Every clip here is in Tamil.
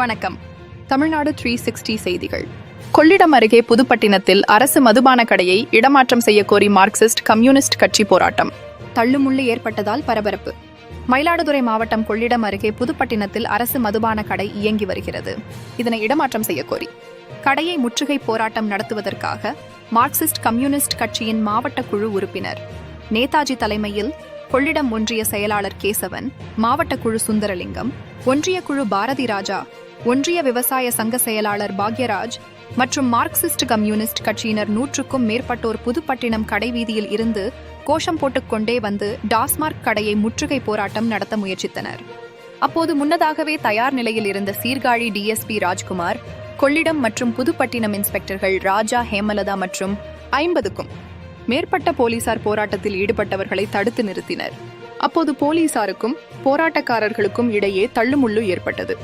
வணக்கம். தமிழ்நாடு த்ரீ சிக்ஸ்டி செய்திகள். கொள்ளிடம் அருகே புதுப்பட்டினத்தில் அரசு மதுபான கடையை இடமாற்றம் செய்யக்கோரி மார்க்சிஸ்ட் கம்யூனிஸ்ட் கட்சி போராட்டம். தள்ளுமுள்ளு ஏற்பட்டதால் பரபரப்பு. மயிலாடுதுறை மாவட்டம் கொள்ளிடம் அருகே புதுப்பட்டினத்தில் அரசு மதுபான கடை இயங்கி வருகிறது. இதனை இடமாற்றம் செய்யக்கோரி கோரி. கடையை முற்றுகை போராட்டம் நடத்துவதற்காக மார்க்சிஸ்ட் கம்யூனிஸ்ட் கட்சியின் மாவட்ட குழு உறுப்பினர். நேதாஜி தலைமையில் கொள்ளிடம் ஒன்றிய செயலாளர் கேசவன் மாவட்ட குழு சுந்தரலிங்கம் ஒன்றிய குழு பாரதி ராஜா ஒன்றிய விவசாய சங்க செயலாளர் பாக்யராஜ் மற்றும் மார்க்சிஸ்ட் கம்யூனிஸ்ட் கட்சியினர் நூற்றுக்கும் மேற்பட்டோர் புதுப்பட்டினம் கடைவீதியில் இருந்து கோஷம் போட்டுக்கொண்டே வந்து டாஸ்மார்க் கடையை முற்றுகை போராட்டம் நடத்த முயற்சித்தனர். அப்போது முன்னதாகவே தயார் நிலையில் இருந்த சீர்காழி டிஎஸ்பி ராஜ்குமார் கொள்ளிடம் மற்றும் புதுப்பட்டினம் இன்ஸ்பெக்டர்கள் ராஜா ஹேமலதா மற்றும் ஐம்பதுக்கும் மேற்பட்ட போலீசார் போராட்டத்தில் ஈடுபட்டவர்களை தடுத்து நிறுத்தினர். அப்போது போலீசாருக்கும் போராட்டக்காரர்களுக்கும் இடையே தள்ளுமுள்ளு ஏற்பட்டது.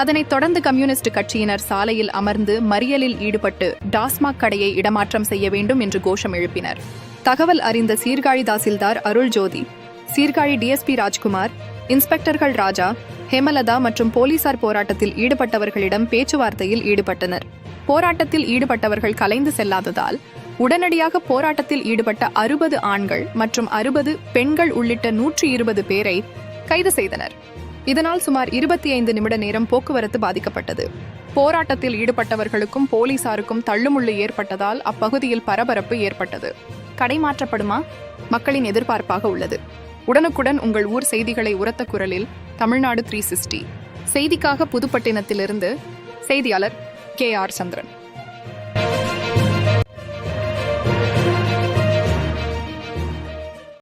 அதனைத் தொடர்ந்து கம்யூனிஸ்ட் கட்சியினர் சாலையில் அமர்ந்து மறியலில் ஈடுபட்டு டாஸ்மாக் கடையை இடமாற்றம் செய்ய வேண்டும் என்று கோஷம் எழுப்பினர். தகவல் அறிந்த சீர்காழி தாசில்தார் அருள் ஜோதி சீர்காழி டிஎஸ்பி ராஜ்குமார் இன்ஸ்பெக்டர்கள் ராஜா ஹேமலதா மற்றும் போலீசார் போராட்டத்தில் ஈடுபட்டவர்களிடம் பேச்சுவார்த்தையில் ஈடுபட்டனர். போராட்டத்தில் ஈடுபட்டவர்கள் கலைந்து செல்லாததால் உடனடியாக போராட்டத்தில் ஈடுபட்ட அறுபது ஆண்கள் மற்றும் அறுபது பெண்கள் உள்ளிட்ட நூற்றி இருபது பேரை கைது செய்தனர். இதனால் சுமார் இருபத்தி ஐந்து நிமிட நேரம் போக்குவரத்து பாதிக்கப்பட்டது. போராட்டத்தில் ஈடுபட்டவர்களுக்கும் போலீசாருக்கும் தள்ளுமுள்ளு ஏற்பட்டதால் அப்பகுதியில் பரபரப்பு ஏற்பட்டது. கடை மாற்றப்படுமா? மக்களின் எதிர்பார்ப்பாக உள்ளது. உடனுக்குடன் உங்கள் ஊர் செய்திகளை உரத்த குரலில் தமிழ்நாடு த்ரீ சிக்ஸ்டி செய்திக்காக புதுப்பட்டினத்திலிருந்து செய்தியாளர் கே ஆர் சந்திரன்.